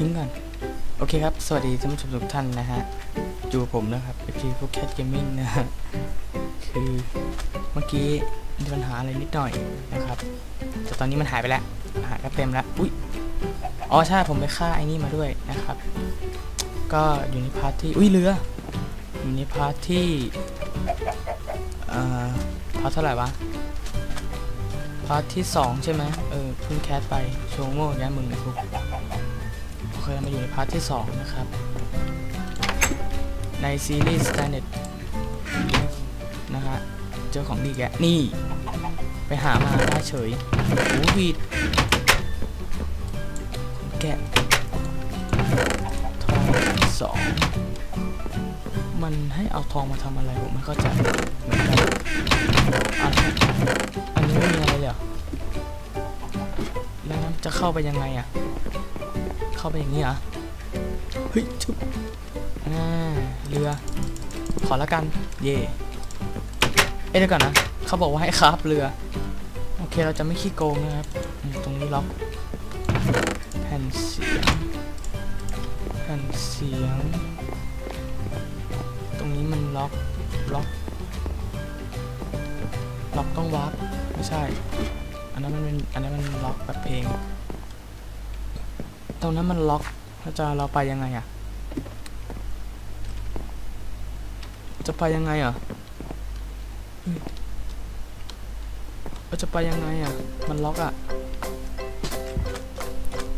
ทิ้งก่อน โอเคครับ สวัสดีท่านผู้ชมทุกท่านนะฮะอยู่ผมนะครับเอพีพวกแคทเกมมิ่งนะฮะคือเมื่อกี้มีปัญหาอะไรนิดหน่อยนะครับ แต่ตอนนี้มันหายไปแล้วหายก็เต็มแล้วอุ้ยอ๋อใช่ผมไปฆ่าไอ้นี่มาด้วยนะครับ ก็อยู่ในพาร์ทที่อุ้ยเรืออยู่ในพาร์ทที่เอ่อพาร์ทเท่าไหร่วะพาร์ทที่สองใช่ไหมเออเพิ่งแคสไปโชว์โง่แกมึงนะคุก โอเคมาอยู่ในพาร์ทที่สองนะครับ ในซีรีส์ Skynet นะฮะ เจอของดีแกนี่ ไปหามาได้เฉยโอ้วีดแกะทองสองมันให้เอาทองมาทำอะไรผมไม่เข้าใจเหมือนกันอันนี้อันนี้ไม่มีอะไรเลยหรอแล้วจะเข้าไปยังไงอะ เข้าไปอย่างนี้เหรอเฮ้ยชุบอ่าเรือ ขอละกัน เย่เอ้ยเดี๋ยวก่อนนะเขาบอกว่าให้คราฟเรือ โอเคเราจะไม่ขี้โกงนะครับ ตรงนี้ล็อกแผ่นเสียงแผ่นเสียง ตรงนี้มันล็อกล็อกล็อกต้องวาร์ปไม่ใช่ อันนั้นมันเป็นอันนั้นมันล็อกแบบเพลง ตรงนั้นมันล็อกแล้วจะเราไปยังไงอะจะไปยังไงอะเราจะไปยังไงอะ มันล็อกอะ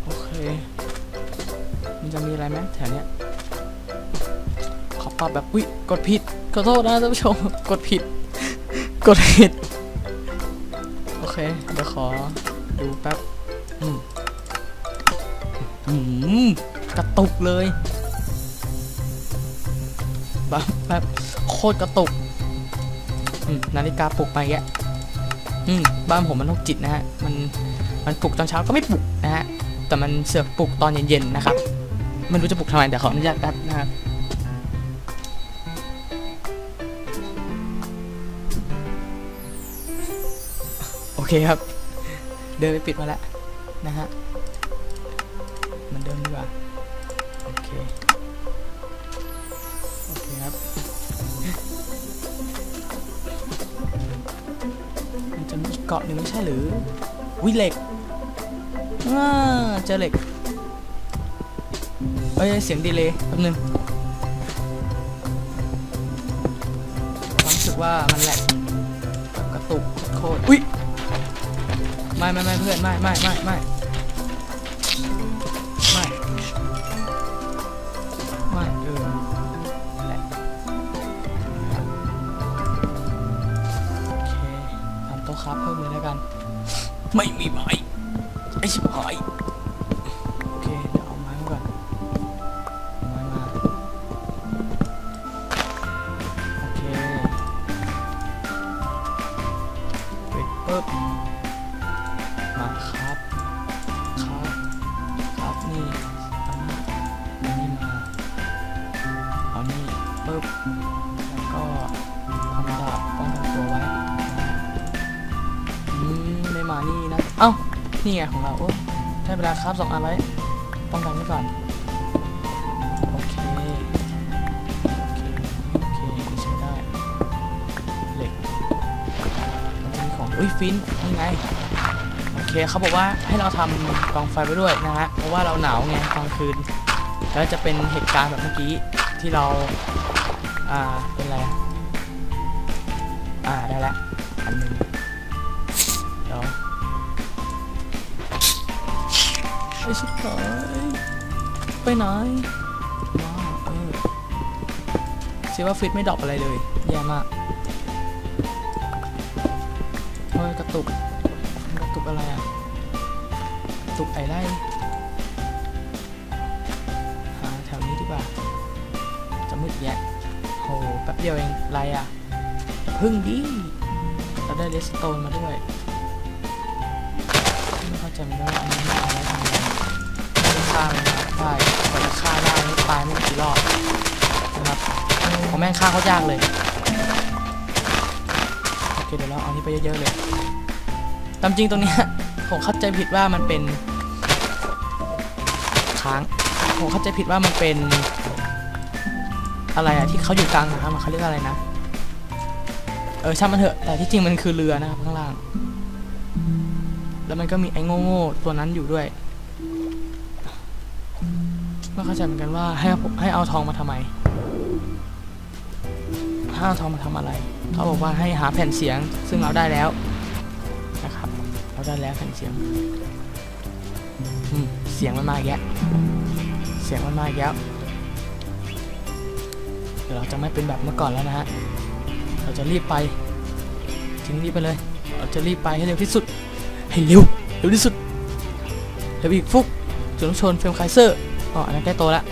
โอเค มันจะมีอะไรไหมแถวเนี้ย ขอปรับแบบ อุ้ยกดผิด ขอโทษนะท่านผู้ชม กดผิด กดผิด โอเค เดี๋ยวขอดูแป๊บ อืม กระตุกเลยแป๊บแป๊บโคตรกระตุกนาฬิกาปลุกไปแกอืมบ้านผมมันโรคจิตนะฮะ มัน มันปลุกตอนเช้าก็ไม่ปลุกนะฮะ แต่มันเสือกปลุกตอนเย็นๆนะครับ ไม่รู้จะปลุกทำไมแต่ขออนุญาตแป๊บนะครับโอเคครับ เดินไปปิดมาแล้วนะฮะ เหมือนดิมดีกว่า โอเค โอเคครับ มันจะมีเกาะหนึ่งไม่ใช่หรือ วิเหล็กเจอเหล็ก เอ้ย เสียงดีเลยแป๊บนึงความรู้สึกว่ามันแหลกกระตุกโคตร อุ้ยไม่ไม่ไม่เพื่อน ไม่ไม่ไม่ไม่ ครับเพิ่มเลยแล้วกัน ไม่มีไม้ไอชิบหายโอเคเดี๋ยวเอาไม้มาก่อนเอาไม้มาโอเคปิดปุ๊บมาครับครับ นี่ไงของเราโอ้ได้เวลาครับสองอันไว้ป้องกันไว้ก่อนโอเคโอเคโอเคใช้ได้เหล็กมันจะมีของอุ้ยฟินนี่ไงโอเคเขาบอกว่าให้เราทำกองไฟไว้ด้วยนะฮะเพราะว่าเราหนาวไงกลางคืนแล้วจะเป็นเหตุการณ์แบบเมื่อกี้ที่เราอ่าเป็นอะไรอะอ่าได้แล้วอันหนึ่งเดี๋ยว ไอชิบหายไปไหนว้าวเออเสียว่าฟิตไม่ดรอปอะไรเลย แย่มากเฮ้ยกระตุกกระตุกอะไรอะกระตุกไอไล่หาแถวนี้ดีกว่า จะมืดแยะโหแป๊บเดียวเองไรอะอย่าพึ่งดิเราได้เลสโตนมาด้วยไม่เข้าใจเหมือนกันว่าอันนี้ ฆ่ามันะได้กว่าจะฆ่าได้นี่ตายไม่กี่รอบนะครับผมแม่งฆ่าเขายากเลยโอเคเดี๋ยวเราเอานี้ไปเยอะๆเลยตามจริงตรงนี้ผมเข้าใจผิดว่ามันเป็นค้างผมเข้าใจผิดว่ามันเป็นอะไรอะที่เขาอยู่กลางน้ำเขาเรียกอะไรนะเออช่างมันเถอะแต่ที่จริงมันคือเรือนะครับข้างล่าง แล้วมันก็มีไอ้โง่ๆตัวนั้นอยู่ด้วย ไม่เข้าใจเหมือนกันว่าให้ให้เอาทองมาทำไมให้เอาทองมาทำอะไรเขาบอกว่าให้หาแผ่นเสียงซึ่งเราได้แล้วนะครับเราได้แล้วแผ่นเสียงเสียงมันมาอีกแล้วเสียงมันมาอีกแล้วเดี๋ยวเราจะไม่เป็นแบบเมื่อก่อนแล้วนะฮะเราจะรีบไปทิ้งรีบไปเลย เราจะรีบไปให้เร็วที่สุดให้เร็วเร็วที่สุดเร็วอีกฟุกจุลชนเฟรมไคเซอร์ อ๋ออันนั้นใกล้โตแล้ว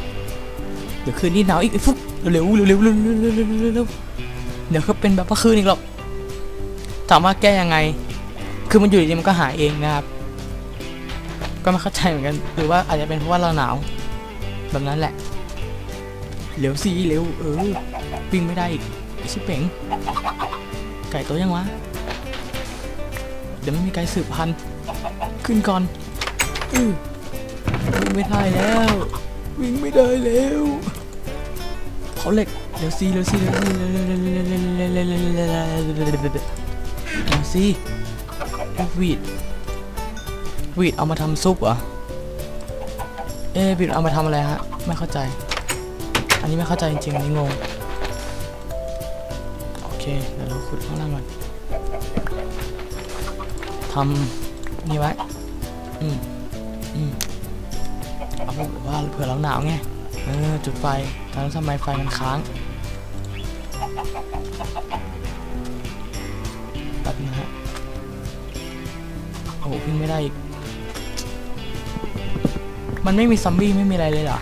เดี๋ยวคืนนี้หนาวอีกฟุกเร็วเร็วเร็วเร็วเร็วเร็วเร็วเดี๋ยวก็เป็นแบบว่าคืนอีกหรอกถามว่าแก้ยังไง คือมันอยู่ดีมันก็หายเองนะครับ ก็ไม่เข้าใจเหมือนกัน หรือว่าอาจจะเป็นเพราะว่าเราหนาว แบบนั้นแหละ เร็วสีเร็วเออวิ่งไม่ได้อีกชิเป๋งไก่ตัวยังวะ เดี๋ยวไม่มีไก่สืบพันธุ์ขึ้นก่อนอือ ไม่ได้แล้ว วิ่งไม่ได้แล้วเขาเหล็กเร็วซีเร็วซีเร็วซีเร็วซีวีดวีดเอามาทำซุปเหรอเอ๊วีดเอามาทำอะไรฮะไม่เข้าใจ อันนี้ไม่เข้าใจจริงๆนี่งงโอเคเดี๋ยวเราขุดข้างล่างก่อนทำนี่ไว้อืมอืม ว่าเผื่อเราหนาวไงเออจุดไฟตอนนั้นทำไมไฟมันค้างแป๊บนะฮะโอ้โหวิ่งไม่ได้อีก มันไม่มีซอมบี้ไม่มีอะไรเลยเหรอ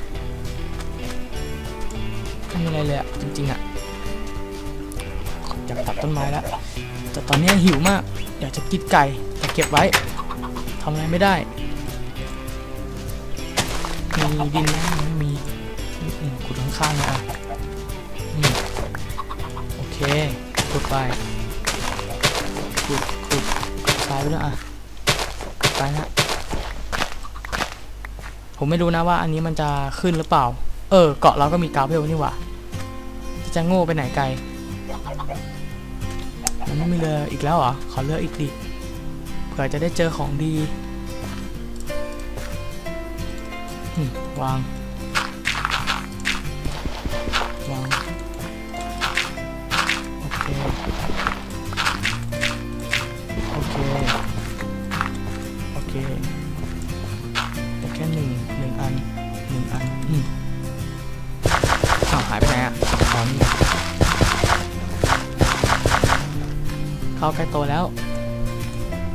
ไม่มีอะไรเลยอะจริงๆอะอยากตัดต้นไม้แล้ว แต่ตอนนี้หิวมาก อยากจะกินไก่แต่เก็บไว้ทำอะไรไม่ได้ มีดินไหมไม่มีขุดข้างๆนะอะอืมโอเคขุดไปขุดขุดทรายไปแล้วยอะไปนะผมไม่รู้นะว่าอันนี้มันจะขึ้นหรือเปล่า เออ เกาะเราก็มีกาวเพลนี่หว่าจะโง่ไปไหนไกลมันไม่มีเรืออีกแล้วเหรอขอเรืออีกดิเผื่อจะได้เจอของดี วาง วาง โอเค โอเค โอเค แต่แค่หนึ่งหนึ่งอันหนึ่งอัน อืมอ้าวหายไปไหนอะอ๋อนี่ข้าวใกล้โตแล้ว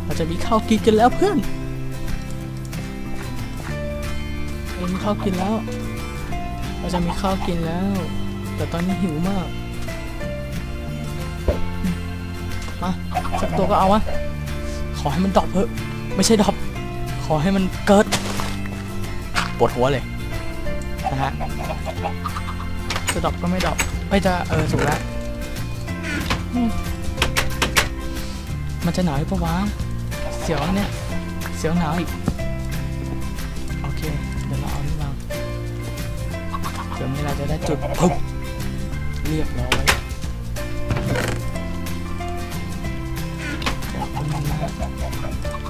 เราจะมีข้าวกินกันแล้วเพื่อน ข้าวกินแล้ว เราจะมีข้าวกินแล้ว แต่ตอนนี้หิวมาก มาสักตัวก็เอาวะ ขอให้มันดรอปเถอะ ไม่ใช่ดรอป ขอให้มันเกิด ปวดหัวเลยนะฮะจะดรอปก็ไม่ดรอปไม่จะเออสุกแล้วอืมมันจะหนาวอีกปะวะเสียวเนี่ย เสียวหนาวอีก จุดปุ๊บเรียบร้อย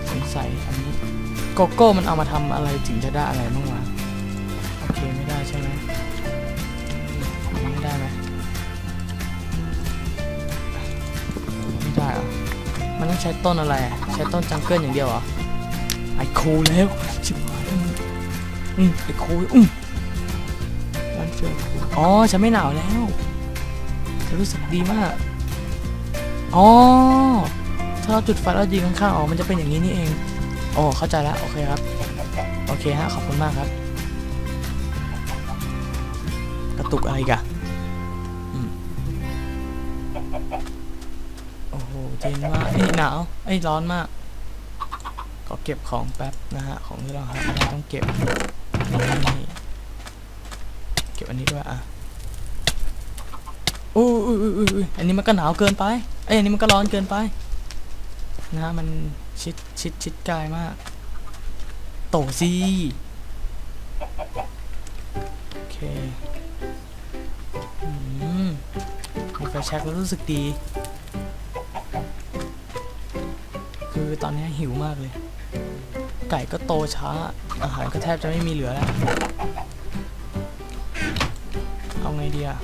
สงสัยอันนี้โกโก้มันเอามาทำอะไรถึงจะได้อะไรบ้างวะโอเคไม่ได้ใช่ไหมไม่ได้ไหมไม่ได้เหรอมันต้องใช้ต้นอะไร ใช้ต้นจังเกิลอย่างเดียวเหรอไอโคแล้วชิบหายอืมไอโคอืม ร้านเฟลอ๋อฉันไม่หนาวแล้วฉันรู้สึกดีมากอ๋อถ้าเราจุดไฟแล้วยิงข้างๆออกมันจะเป็นอย่างนี้นี่เองโอ้เข้าใจแล้วโอเคครับโอเคฮะขอบคุณมากครับ กระตุกอะไรกะโอ้โหเย็นมากเอ้หนาวเอ้ร้อนมากขอเก็บของแป๊บนะฮะของที่เราหาต้องเก็บนี่ ก็บอันนี้ด้วยอะอุ้ยอุ้ยอุ้ยอุ้ยอันนี้มันก็หนาวเกินไปเอ้ยอันนี้มันก็ร้อนเกินไปนะฮะมันชิดชิดชิดกายมาก โตซีโอืมมีไฟแช็กแล้วรู้สึกดี คือตอนนี้หิวมากเลย ไก่ก็โตช้า อาหารก็แทบจะไม่มีเหลือแล้ว งดีอะ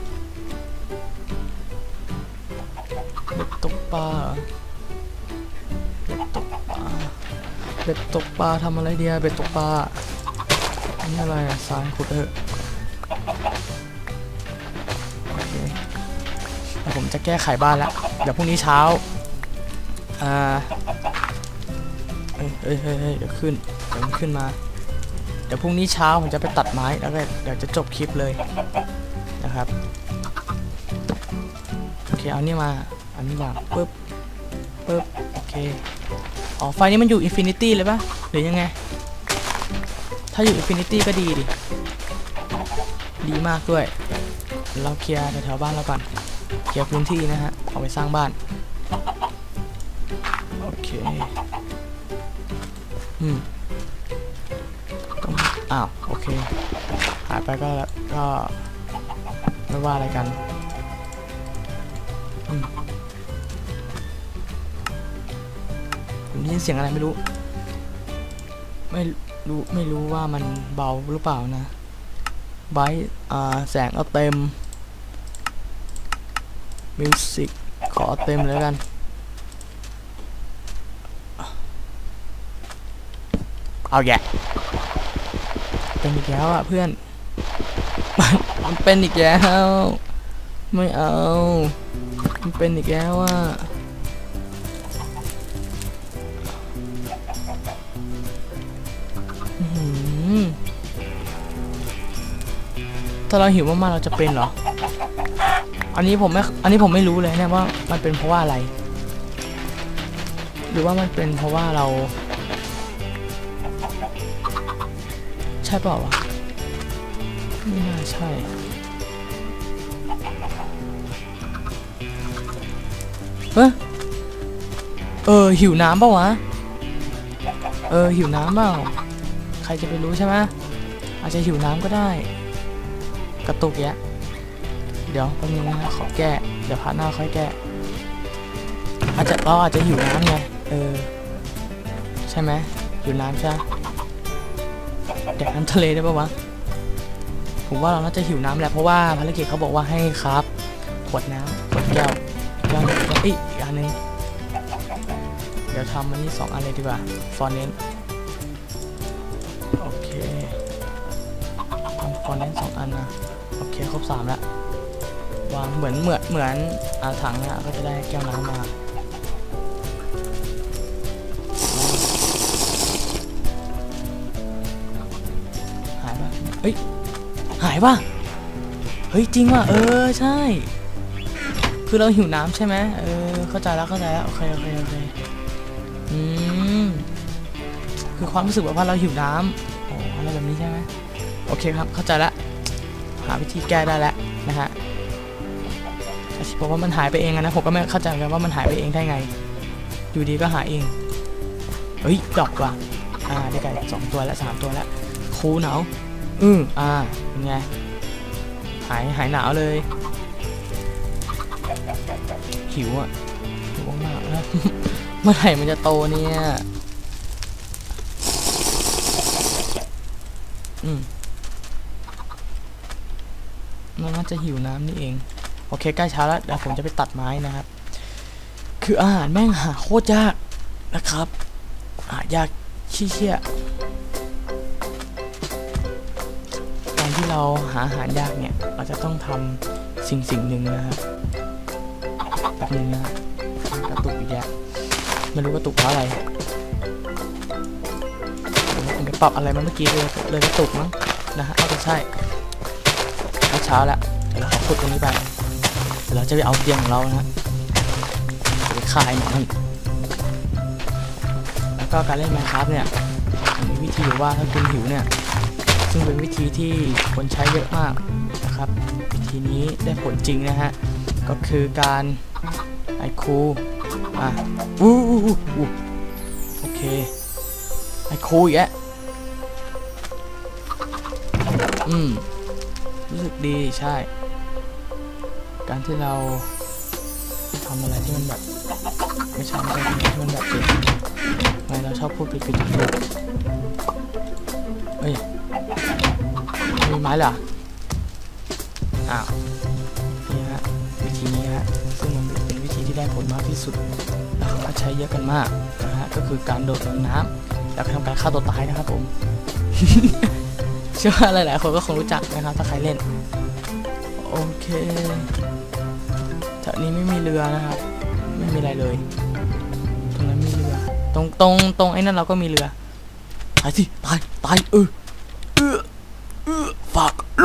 เบ็ดตกปลาเบ็ดตกปลาเบ็ดตกปลาทำอะไรดีอะเบ็ดตกปลาอันนี้อะไรอะทรายขุดเถอะโอเคเดี๋ยวผมจะแก้ไขบ้านแล้วเดี๋ยวพรุ่งนี้เช้าอ่าเฮ้ยเฮ้ยเฮ้ยเดี๋ยวขึ้นเดี๋ยวขึ้นมา เดี๋ยวพรุ่งนี้เช้าผมจะไปตัดไม้แล้วก็เดี๋ยวจะจบคลิปเลย นะครับ โอเค เอานี่มา อันนี้มางปึ๊บปึ๊บ โอเค อ๋อ ไฟนี้มันอยู่อินฟินิตี้เลยปะหรือยังไง ถ้าอยู่อินฟินิตี้ก็ดีดิ ดีมากด้วย เราเคลียร์แถวบ้านเราก่อนเคลียร์พื้นที่นะฮะ เอาไปสร้างบ้าน โอเค อืมองอ้าว โอเค หายไปก็ก็ ไม่ว่าอะไรกันอืมผมได้ยินเสียงอะไรไม่รู้ ไม่รู้ไม่รู้ว่ามันเบาหรือเปล่านะไบต์อ่าแสงเอาเต็มมิวสิกขอเต็มเลยแล้วกันเอาแยะเป็นอีกแล้วอะเพื่อน มันเป็นอีกแล้วไม่เอา มันเป็นอีกแล้วอะถ้าเราหิวมากๆเราจะเป็นเหรอ อันนี้ผมไม่ อันนี้ผมไม่รู้เลยเนี่ยว่ามันเป็นเพราะว่าอะไร หรือว่ามันเป็นเพราะว่าเรา ใช่เปล่าวะ ไม่น่าใช่เฮ้ยเออหิวน้ำเปล่าวะ เออหิวน้ำเปล่า ใครจะไปรู้ใช่ไหมอาจจะหิวน้ำก็ได้ กระตุกแยะ เดี๋ยวแป๊บนึงนะขอแก้ เดี๋ยวพาร์ทหน้าค่อยแก้ อาจจะเราอาจจะหิวน้ำไง เออ ใช่ไหมหิวน้ำใช่แดกน้ำทะเลได้ปะวะ ผมว่าเราน่าจะหิวน้ำแหละเพราะว่าภารกิจเขาบอกว่าให้ครับขวดน้ำขวดแก้วแก้วหนึ่งอีกอีกอันนึงเดี๋ยวทำมันนี่สองอันเลยดีกว่าฟอนเน้นโอเคทำฟอนเน้นสองอันนะโอเคครบสามแล้ววางเหมือนเหมือนเหมือนอาถังนะก็จะได้แก้วน้ำมา หายปะเฮ้ยจริงว่ะ เออใช่ คือเราหิวน้ำใช่ไหมเออเข้าใจแล้วเข้าใจแล้วโอเคโอเคโอเคอืมคือความรู้สึกแบบว่าเราหิวน้ำโอ้อะไรแบบนี้ใช่ไหมโอเคครับเข้าใจแล้วหาวิธีแก้ได้แล้วนะฮะแต่ที่บอกว่ามันหายไปเองนะผมก็ไม่เข้าใจเหมือนกันว่ามันหายไปเองได้ไง อยู่ดีก็หายเองเฮ้ยดอกว่ะอ่าได้ไก่สองตัวแล้วสามตัวแล้วคูหนาอืมอ่า ไง หายหายหนาวเลย หิวอะหิวมากๆแล้วเมื่อไหร่มันจะโตเนี่ยอืมมันน่าจะหิวน้ำนี่เอง โอเคใกล้เช้าแล้วเดี๋ยวผมจะไปตัดไม้นะครับ คืออาหารแม่งหาโคตรยากนะครับ หายากชี้เชี่ย ที่เราหาอาหารยากเนี่ย เราจะต้องทำสิ่งสิ่งหนึ่งนะครับแบบนึงนะกระตุกอีกแล้วไม่รู้กระตุกเพราะอะไรผมไปปรับอะไรมาเมื่อกี้เลยเลยกระตุกมั้งนะฮะเอาจะใช่เช้าแล้วเดี๋ยวเราขอขุดตรงนี้ไปเดี๋ยวเราจะไปเอาเตียงของเรานะฮะไปขายมันแล้วก็การเล่น Minecraft เนี่ยมีวิธีอยู่ว่าถ้าคุณหิวเนี่ย ซึ่งเป็นวิธีที่คนใช้เยอะมากนะครับ วิธีนี้ได้ผลจริงนะฮะ ก็คือการไอคูอะอู้อู้อู้โอเค ไอคูอีกแล้วอืม รู้สึกดีใช่ การที่เราทำอะไรที่มันแบบ ไม่ใช่ไม่ใช่ที่มันแบบเจ็บทำไมเราชอบพูดผิดผิดถูกถูกเฮ้ย มีไม้เหรออ้าวนี่ฮะวิธีนี้ฮะซึ่งมันเป็นวิธีที่ได้ผลมากที่สุดและเขาก็ใช้เยอะกันมากนะฮะก็คือการโดดลงน้ำแล้วทำการฆ่าตัวตายนะครับผมเชื่อว่าหลายๆคนก็คงรู้จักนะครับถ้าใครเล่น โอเคแถวนี้ไม่มีเรือนะครับ ไม่มีอะไรเลย ตรงนั้นมีเรือ ตรงตรงตรงไอ้นั่นเราก็มีเรือตายสิตายตายเออเออเออฝาก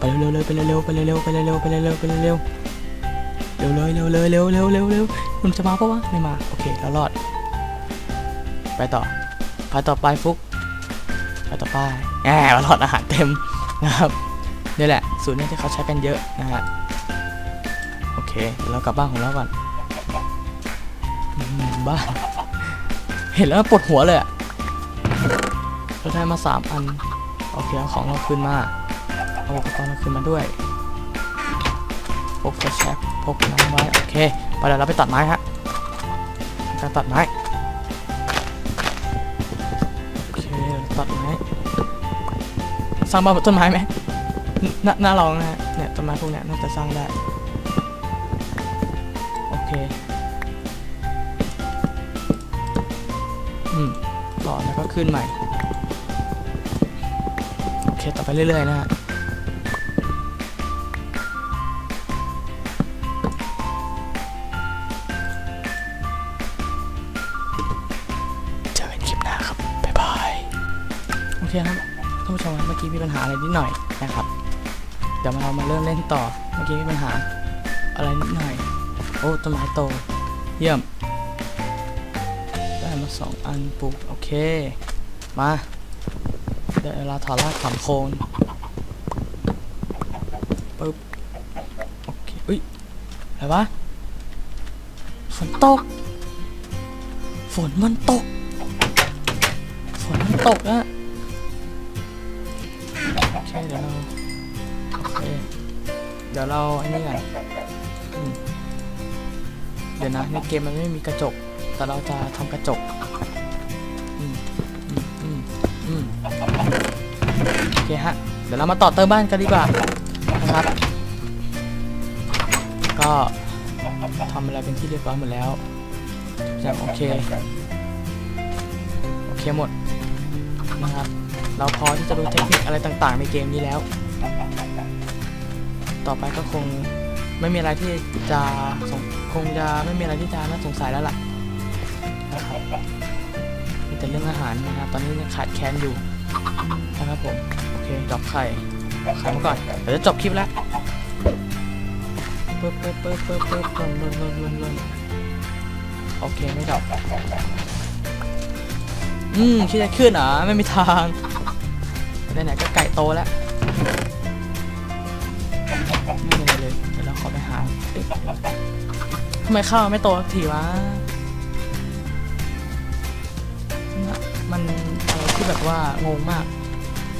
เร็วเร็วเร็วเร็วไปเร็วเร็วไปเร็วไปเร็วไปเร็วไปเร็วไปเร็วไปเร็วเร็วเร็วเลยเร็วเลยเร็วเร็วเร็วเร็วคุณจะมาปะวะไม่มาโอเคเรารอด ไปต่อไปต่อไปฟุกไปต่อไปแหมเรารอดอาหารเต็มนะครับนี่แหละสูตรนี้ที่เขาใช้กันเยอะนะฮะโอเคเรากลับบ้านของเราก่อนบ้านเห็นแล้วปวดหัวเลยอะเราได้มาสามอัน โอเคเอาของเราคืนมา เอาอุปกรณ์เราคืนมาด้วยพกไฟแช็กพกน้ำไว้โอเคไปเดี๋ยวเราไปตัดไม้ฮะการตัดไม้โอเคตัดไม้สร้างบ้านบนต้นไม้ไหมน่าน่าลองนะฮะเนี่ยต้นไม้พวกเนี้ยน่าจะสร้างได้โอเคอืมต่อแล้วก็ขึ้นใหม่โอเคต่อไปเรื่อยๆนะฮะ เคครับท่านผู้ชมครับเมื่อกี้มีปัญหาอะไรนิดหน่อยนะครับ เดี๋ยวเรามาเริ่มเล่นต่อ เมื่อกี้มีปัญหาอะไรนิดหน่อย โอ้ต้นไม้โต เยี่ยม ได้มาสองอันปลูกโอเค มา เดี๋ยวเราถอดรากถอนโคนปึ๊บโอเคอุ้ยอะไรวะ ฝนตก ฝนมันตก ฝนมันตกนะ เดี๋ยวเราอันนี้กันอืมเดี๋ยวนะ ในเกมมันไม่มีกระจก แต่เราจะทำกระจกอืมอืมอืมโอเคฮะ เดี๋ยวเรามาต่อเติมบ้านกันดีกว่านะครับ ก็ทำอะไรเป็นที่เรียบร้อยหมดแล้วจากโอเค โอเคหมดนะครับ เราพอที่จะรู้เทคนิคอะไรต่างๆ ในเกมนี้แล้ว ต่อไปก็คงไม่มีอะไรที่จะคงจะไม่มีอะไรที่จะน่าสงสัยแล้วล่ะนะครับมีแต่เรื่องอาหารนะครับ ตอนนี้ยังขาดแคลนอยู่นะครับผมโอเคดอกไข่ไข่มาก่อนเดี๋ยวจะจบคลิปแล้วเปิ๊บเปิ๊บเปิ๊บเปิ๊บเปิ๊บลนลนลนลนลนโอเคไม่ดอกอืมคิดจะขึ้นเหรอไม่มีทางไหนๆก็ไก่โตแล้ว ไม่เป็นไรเลยเดี๋ยวเราขอไปหาทำไมข้าวไม่โตสักทีวะน่ะมันอะไรที่แบบว่างงมาก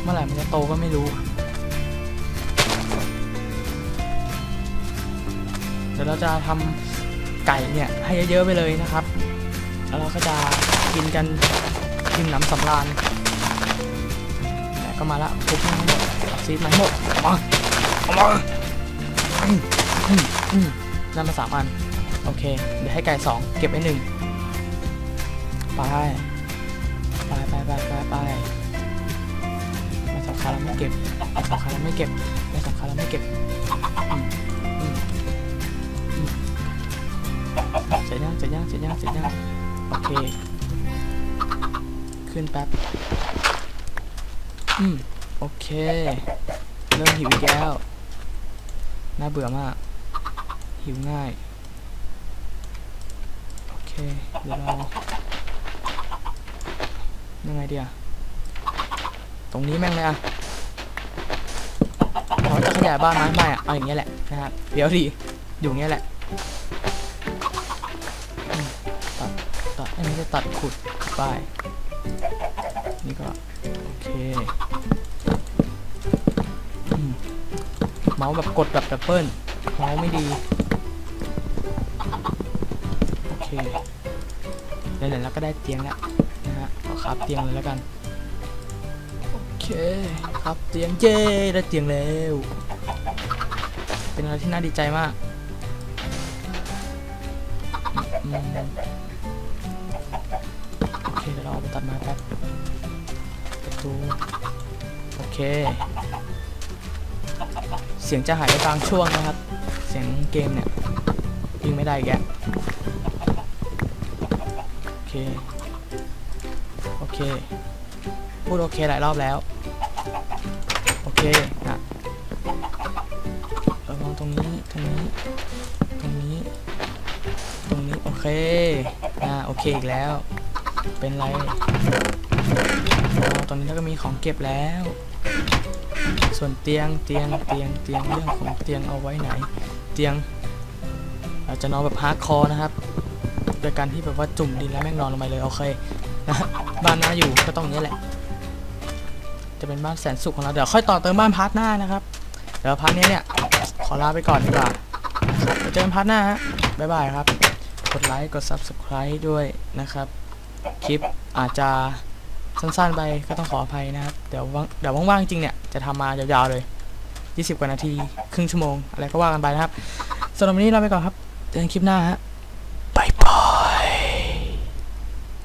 เมื่อไหร่มันจะโตก็ไม่รู้ เดี๋ยวเราจะทำไก่เนี่ย ให้เยอะๆไปเลยนะครับ แล้วเราก็จะกินกันกินหนำสำราญก็มาละทุบให้หมดซีดมาให้หมดมาเอามาออืมอื มได้มาสามอัน โอเค เดี๋ยวให้ไก่สองเก็บไว้หนึ่งไปไปไปไปไปไปไม่สำคัญเราไม่เก็บไม่สำคัญเราไม่เก็บไม่สำคัญเราไม่เก็บอืมอืมอืมเสร็จยังเสร็จยังเสร็จยังเสร็จยังโอเค ขึ้นแป๊บ อืม โอเค เริ่มหิวอีกแล้ว น่าเบื่อมาก หิวง่าย โอเค เดี๋ยวเรายังไงเดีอะตรงนี้แม่งเลยอะเราจะขยายบ้านไหมไม่อะเอาอย่างเงี้ยแหละนะครับเดี๋ยวดีอยู่เงี้ยแหละตัดตัดอันนี้จะตัดขุดไปนี่ก็ โอเค เมาส์แบบกดแบบแอปเปิลเมาส์ไม่ดี โอเคไหนๆแล้วก็ได้เตียงแล้วนะฮะก็ครับเตียงเลยแล้วกัน โอเคครับเตียงเย้ได้เตียงแล้ว เป็นอะไรที่น่าดีใจมากโอเคเดี๋ยวเราเอาไปตัดไมาแป๊บประตูโอเค สียงจะหายไปบางช่วงนะครับ เสียงเกมเนี่ยยิงไม่ได้แกโอเค โอเค พูดโอเคหลายรอบแล้ว โอเคนะเออมองตรงนี้ ตรงนี้ ตรงนี้ ตรงนี้ โอเค อ่า โอเคอีกแล้ว เป็นไร ตอนนี้เราก็มีของเก็บแล้ว ส่วนเตียงเตียงเตียงเตียงเรื่องของเตียงเอาไว้ไหน เตียงเราจะนอนแบบฮาร์ดคอร์นะครับโดยการที่แบบว่าจุ่มดินแล้วแม่งนอนลงไปเลยโอเคนะบ้านน่าอยู่ก็ต้องนี้แหละ จะเป็นบ้านแสนสุขของเราเดี๋ยวค่อยต่อเติมบ้านพาร์ทหน้านะครับเดี๋ยวพาร์ทนี้เนี่ยขอลาไปก่อนดีกว่าเดี๋ยวเจอกันพาร์ทหน้าฮะบ๊ายบายครับกดไลค์กด Subscribe ด้วยนะครับ คลิปอาจจะ สั้นๆไปก็ต้องขออภัยนะครับ เดี๋ยวว่างเดี๋ยวว่างๆจริงเนี่ยจะทำมายาวๆเลย 20 กว่านาที ครึ่งชั่วโมง อะไรก็ว่ากันไปนะครับสำหรับวันนี้ลาไปก่อนครับเจอกันคลิปหน้าฮะ